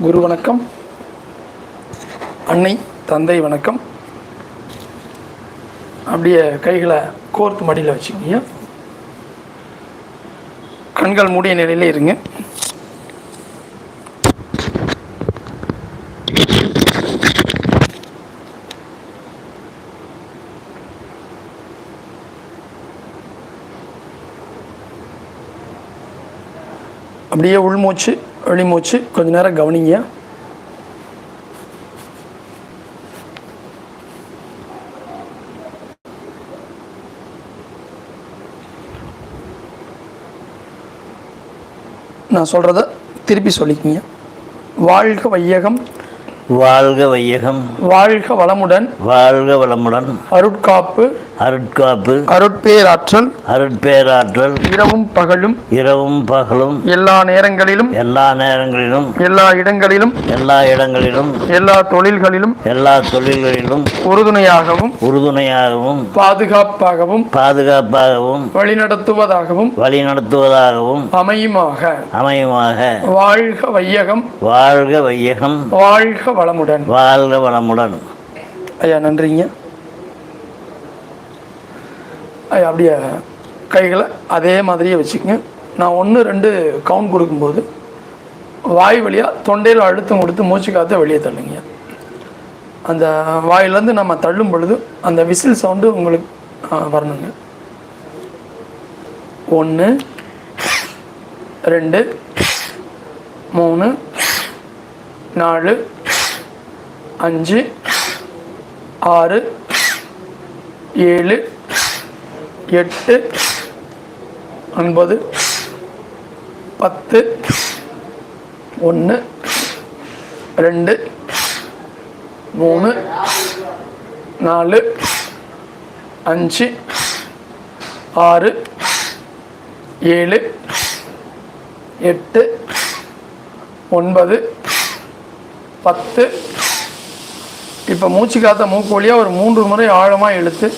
குரு வணக்கம். அன்னை தந்தை வணக்கம். அப்படியே கைகளை கோர்த்து மடியில் வச்சுக்கிங்க. கண்கள் மூடிய நிலையில் இருங்க. அப்படியே உள்மூச்சு வெளிமூச்சு கொஞ்ச நேரம் கவனிங்க. நான் சொல்கிறத திருப்பி சொல்லிக்கிங்க. வாழ்க வையகம். வாழ்க வையகம். வாழ்க வளமுடன். வாழ்க வளமுடன். அருட்காப்பு. அருட்காப்பு. அருட்பேராற்றல். அருட்பேராற்றல். இரவும் பகலும். இரவும் பகலும். எல்லா நேரங்களிலும். எல்லா நேரங்களிலும். எல்லா இடங்களிலும். எல்லா இடங்களிலும். எல்லா தொழில்களிலும். எல்லா தொழில்களிலும். உறுதுணையாகவும். உறுதுணையாகவும். பாதுகாப்பாகவும். பாதுகாப்பாகவும். வழிநடத்துவதாகவும். வழிநடத்துவதாகவும். அமையுமாக. அமையுமாக. வாழ்க வையகம். வாழ்க வையகம். வாழ்க வளமுடன். வாழ்க வளமுடன். ஐயா நன்றிங்க. ஐயா அப்படியே கைகளை அதே மாதிரியே வச்சுக்கங்க. நான் ஒன்று ரெண்டு கவுண்ட் கொடுக்கும்போது வாய் வழியாக தொண்டையில் அழுத்தம் கொடுத்து மூச்சு காற்ற வெளியே தள்ளுங்க. அந்த வாயிலேருந்து நம்ம தள்ளும் பொழுது அந்த விசில் சவுண்டு உங்களுக்கு வரணுங்க. ஒன்று ரெண்டு மூணு நாலு அஞ்சு ஆறு ஏழு எட்டு ஒன்பது பத்து ஒன்று ரெண்டு மூணு நாலு அஞ்சு ஆறு ஏழு எட்டு ஒன்பது பத்து இப்போ மூச்சு காத்த மூக்கு வழியாக ஒரு மூன்று முறை ஆழமாக இழுத்து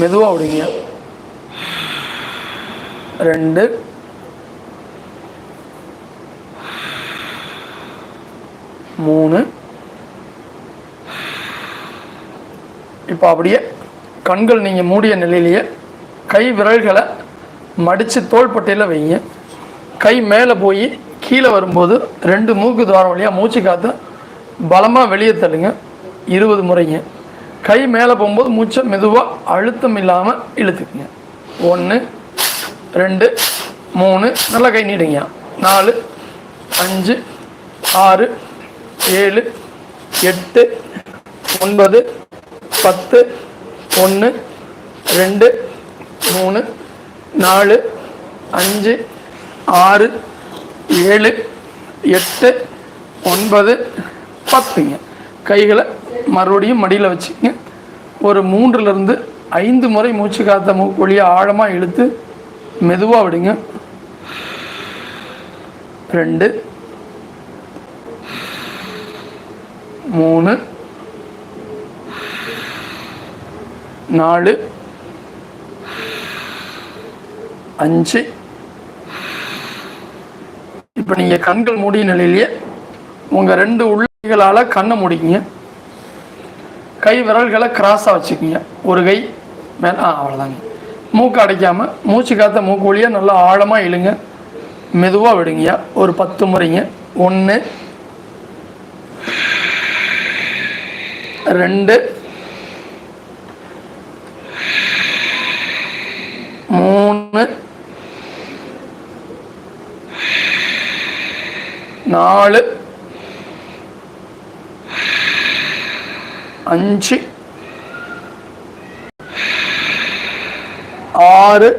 மெதுவாக விடுங்க ரெண்டு. மூணு. இப்போ அப்படியே கண்கள் நீங்கள் மூடிய நிலையிலேயே கை விரல்களை மடித்து தோள்பட்டையில் வைங்க. கை மேலே போய் கீழே வரும்போது ரெண்டு மூக்கு துவாரம் வழியாக மூச்சு காற்ற பலமாக வெளியே தள்ளுங்க. இருபது முறைங்க. கை மேலே போகும்போது மூச்சை மெதுவாக அழுத்தம் இல்லாமல் இழுத்துக்குங்க. ஒன்று ரெண்டு மூணு நல்லா கை நீடுங்க நாலு அஞ்சு ஆறு ஏழு எட்டு ஒன்பது பத்து ஒன்று ரெண்டு மூணு நாலு அஞ்சு ஆறு ஏழு எட்டு ஒன்பது பத்துங்க. கைகளை மறுபடியும் மடியில் வச்சுங்க ஒரு மூன்றுலேருந்து ஐந்து முறை மூச்சு காத்த மூக்கு ஆழமாக இழுத்து மெதுவாக விடுங்க. ரெண்டு மூணு நாலு அஞ்சு. இப்போ நீங்கள் கண்கள் மூடிய நிலையிலேயே உங்கள் ரெண்டு உள்ளைகளால் கண்ணை முடிக்கிங்க. கை விரல்களை கிராஸாக வச்சுக்கோங்க. ஒரு கை மேலே ஆ அவ்வளோதாங்க மூக்கு அடைக்காமல் மூச்சு காத்த மூக்கு வழியாக நல்லா ஆழமாக இழுங்க. மெதுவாக விடுங்கய்யா. ஒரு பத்து முறைங்க. ஒன்று ரெண்டு மூணு நாலு அஞ்சு. ஆறு.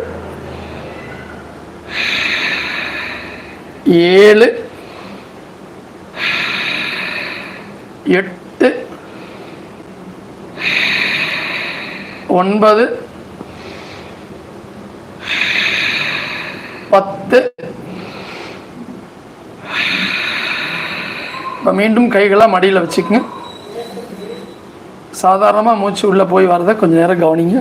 ஏழு. எட்டு. ஒன்பது. பத்து. இப்போ மீண்டும் கைகளை மடியில் வச்சுக்கங்க. சாதாரணமாக மூச்சு உள்ளே போய் வரதை கொஞ்சம் நேரம் கவனிங்க.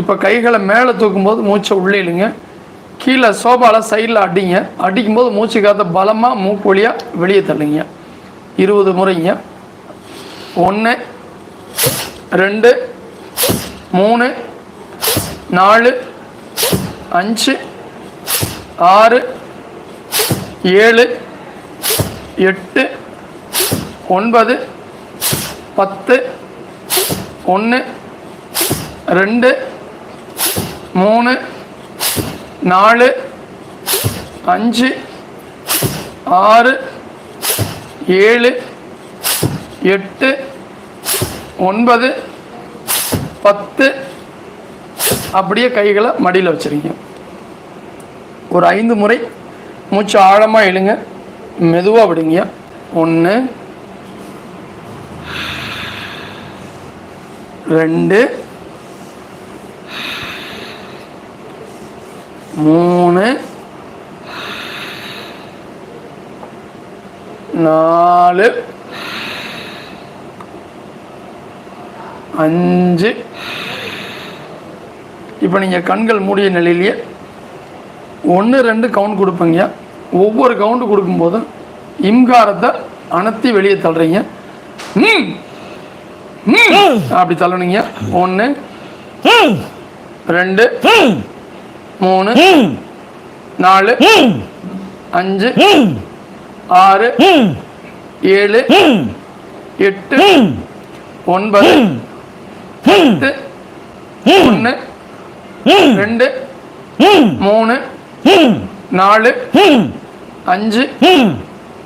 இப்போ கைகளை மேலே தூக்கும்போது மூச்சை உள்ளே இல்லைங்க கீழே சோபாவில் சைடில் அடிங்க. அடிக்கும்போது மூச்சு காத்த பலமாக மூக்கு வழியாக வெளியே தள்ளுங்க. இருபது முறைங்க. ஒன்று ரெண்டு மூணு நாலு அஞ்சு ஆறு ஏழு எட்டு ஒன்பது பத்து ஒன்று ரெண்டு மூணு நாலு அஞ்சு ஆறு ஏழு எட்டு ஒன்பது பத்து. அப்படியே கைகளை மடியில் வச்சிருங்க. ஒரு ஐந்து முறை மூச்சு ஆழமாக இழுங்க. மெதுவாக விடுங்க. ஒன்று ரெண்டு. மூணு. நாலு. அஞ்சு. இப்போ நீங்கள் கண்கள் மூடிய நிலையிலேயே ஒன்று ரெண்டு கவுண்ட் கொடுப்பீங்க. ஒவ்வொரு கவுண்ட் கொடுக்கும்போதும் இம்காரத்தை அனத்தி வெளியே தள்ளுறீங்க. ம் ம் அப்படி தள்ளணுங்க ஒன்று ரெண்டு மூணு நாலு அஞ்சு ஆறு ஏழு எட்டு ஒன்பது பத்து ஒன்று ரெண்டு மூணு நாலு. அஞ்சு.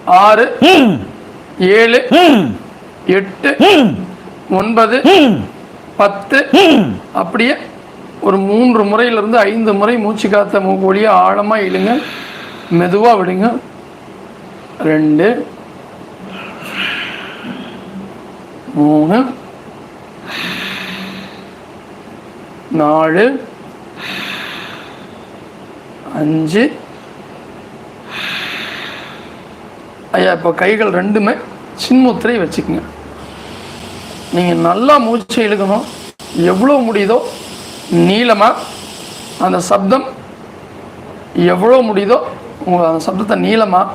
ஆறு. ஏழு. எட்டு. ஒன்பது. பத்து. அப்படியே ஒரு மூன்று முறையிலிருந்து ஐந்து முறை மூச்சு காத்த மூக்கு வழியாக ஆழமாக இழுங்க. மெதுவாக விடுங்க. ரெண்டு. மூணு. நாலு. அஞ்சு. ஐயா இப்போ கைகள் ரெண்டுமே சின்முத்திரை வச்சுக்கோங்க. நீங்கள் நல்லா மூச்சு இழுக்கணும். எவ்வளோ முடியுதோ நீளமாக அந்த சப்தம் எவ்வளோ முடியுதோ உங்கள் அந்த சப்தத்தை நீளமாக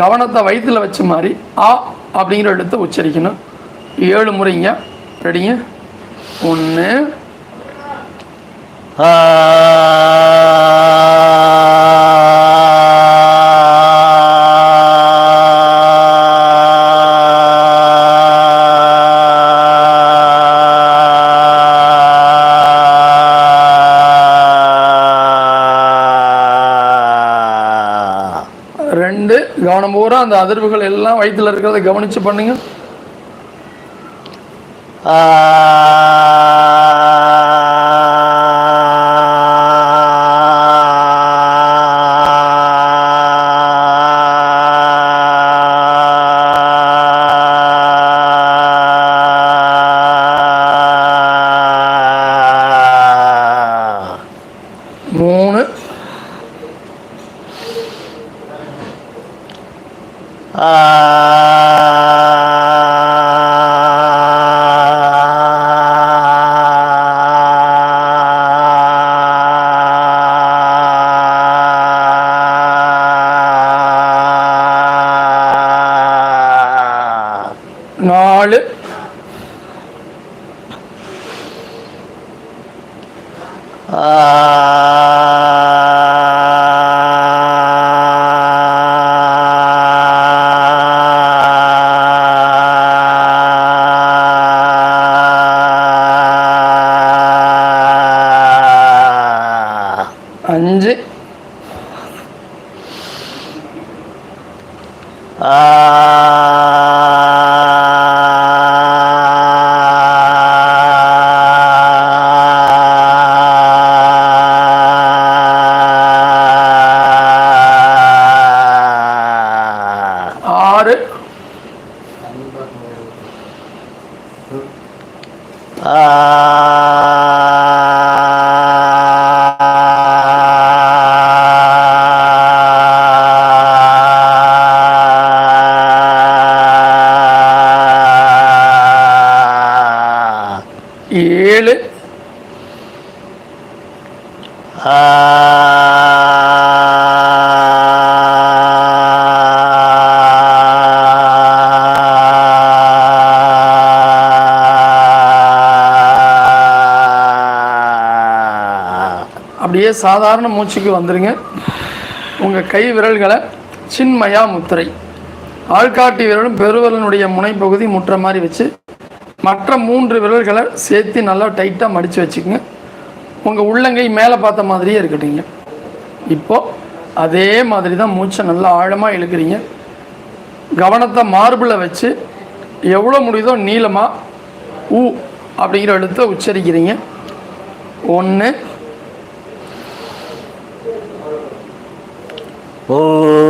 கவனத்தை வயிற்றில் வச்ச மாதிரி ஆ அப்படிங்கிற எழுத்தை உச்சரிக்கணும். ஏழு முறைங்க. ரெடிங்க. ஒன்று ஆ. அதிர்வுகள் எல்லாம் வயிற்றில் இருக்கிறத கவனித்து பண்ணுங்க. நாலு அப்படியே சாதாரண மூச்சுக்கு வந்துடுங்க உங்கள் கை விரல்களை சின்மயா முத்திரை. ஆள்காட்டி விரலும் பெருவிரலினுடைய முனைப்பகுதி முற்ற மாதிரி வச்சு மற்ற மூன்று விரல்களை சேர்த்து நல்லா டைட்டாக மடித்து வச்சுக்கோங்க. உங்கள் உள்ளங்கை மேலே பார்த்த மாதிரியே இருக்கட்டுங்க இப்போ அதே மாதிரி தான் மூச்சை நல்லா ஆழமாக இழுக்கிறீங்க. கவனத்தை மார்பில் வச்சு எவ்வளோ முடியுதோ நீளமாக ஊ அப்படிங்கிற எழுத்தை உச்சரிக்கிறீங்க. ஒன்று 어.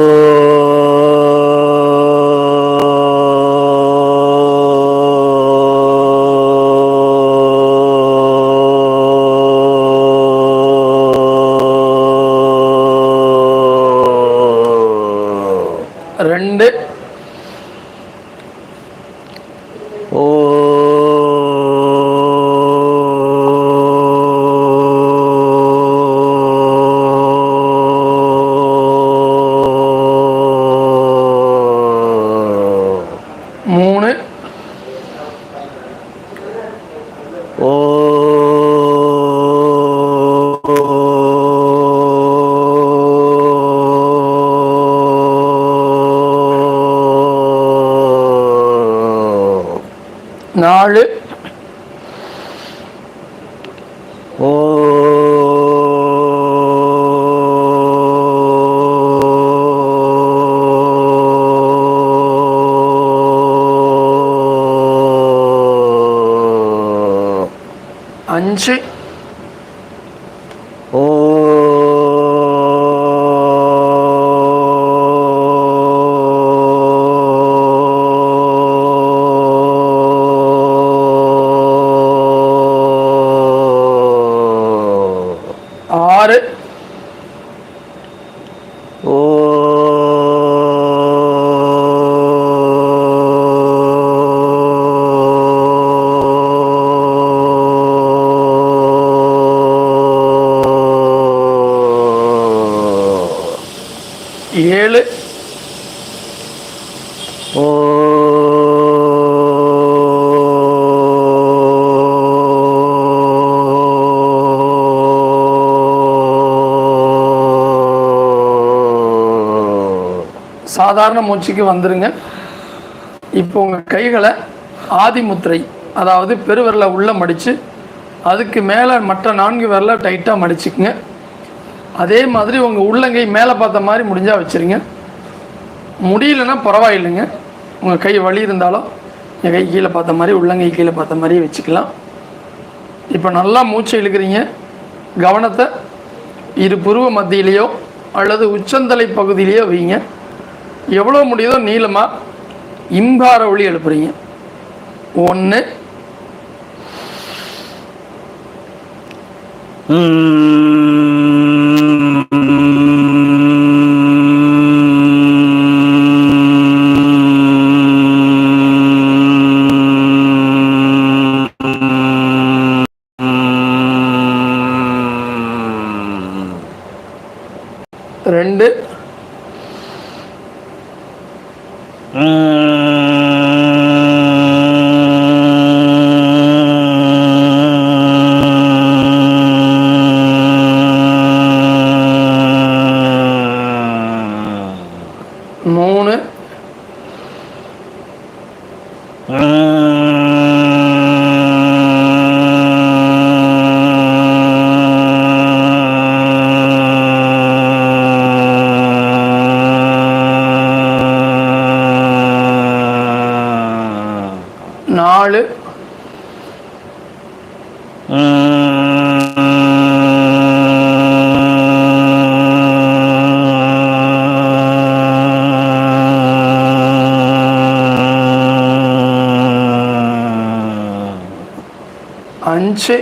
நாலு சாதாரண மூச்சுக்கு வந்துருங்க. இப்போ உங்கள் கைகளை ஆதிமுத்திரை அதாவது பெருவிரலை உள்ளே மடித்து அதுக்கு மேலே மற்ற நான்கு விரலை டைட்டாக மடிச்சுக்குங்க. அதே மாதிரி உங்கள் உள்ளங்கை மேலே பார்த்த மாதிரி முடிஞ்சால் வச்சுருங்க. முடியலன்னா பரவாயில்லைங்க. உங்கள் கை வலி இருந்தாலும் என் கை கீழே பார்த்த மாதிரி உள்ளங்கை கீழே பார்த்த மாதிரி வச்சுக்கலாம். இப்போ நல்லா மூச்சு இழுக்கிறீங்க. கவனத்தை இரு புருவ மத்தியிலேயோ அல்லது உச்சந்தலை பகுதியிலேயோ வைங்க. எவ்வளோ முடியுதோ நீளமாக இம்பார ஒளி எழுப்புறீங்க. ஒன்று ம். அஞ்சு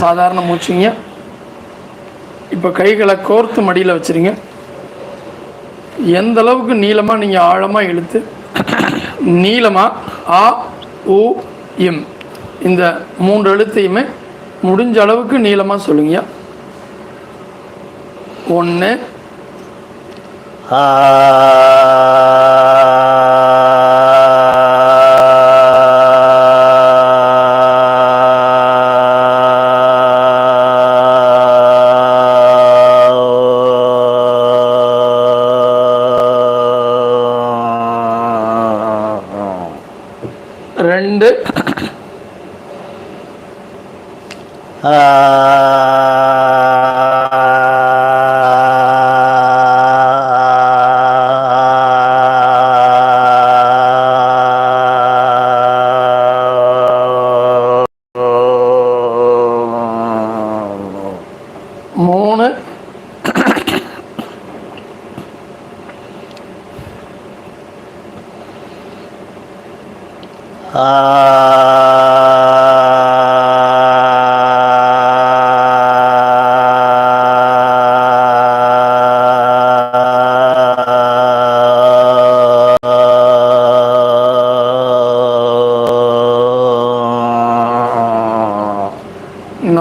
சாதாரண மூச்சுங்க. இப்போ கைகளை கோர்த்து மடியில் வச்சுருங்க. எந்த அளவுக்கு நீளமாக நீங்கள் ஆழமாக இழுத்து நீளமாக ஆ உ இம் இந்த மூன்று எழுத்தையுமே முடிஞ்ச அளவுக்கு நீளமாக சொல்லுங்க. ஒன்று ஆ.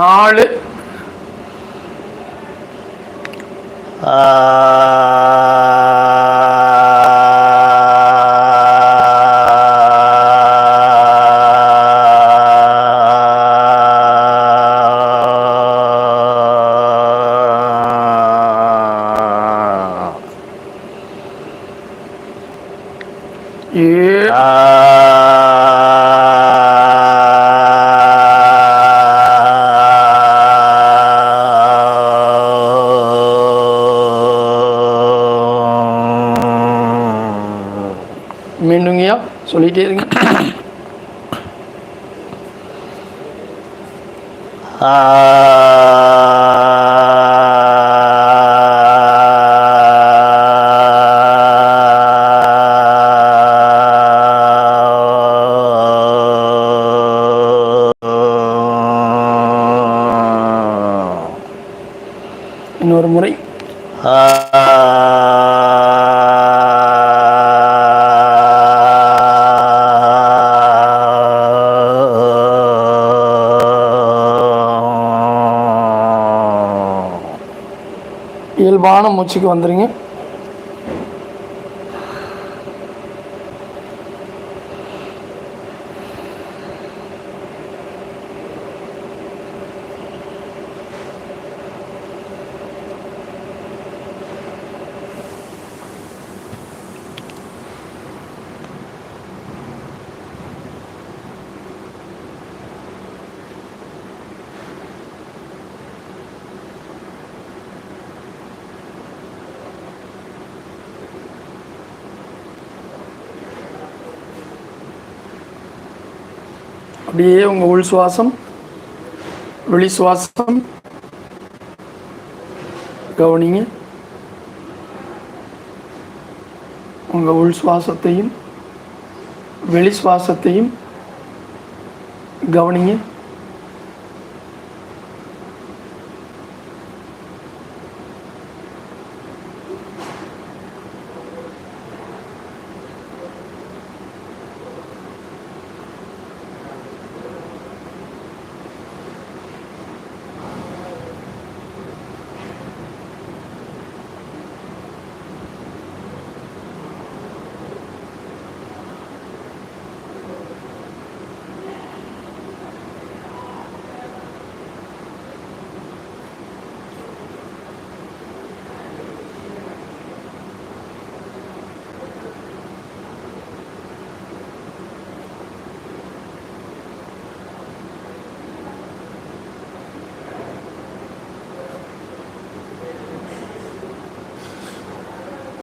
நாலு சொல்லிட்டே இருங்க. ஆ இயல்பான மூச்சுக்கு வந்துடுங்க அப்படியே உங்கள் உள் சுவாசம் வெளி சுவாசம் கவனிங்க. உங்கள் உள் சுவாசத்தையும் வெளி சுவாசத்தையும் கவனிங்க.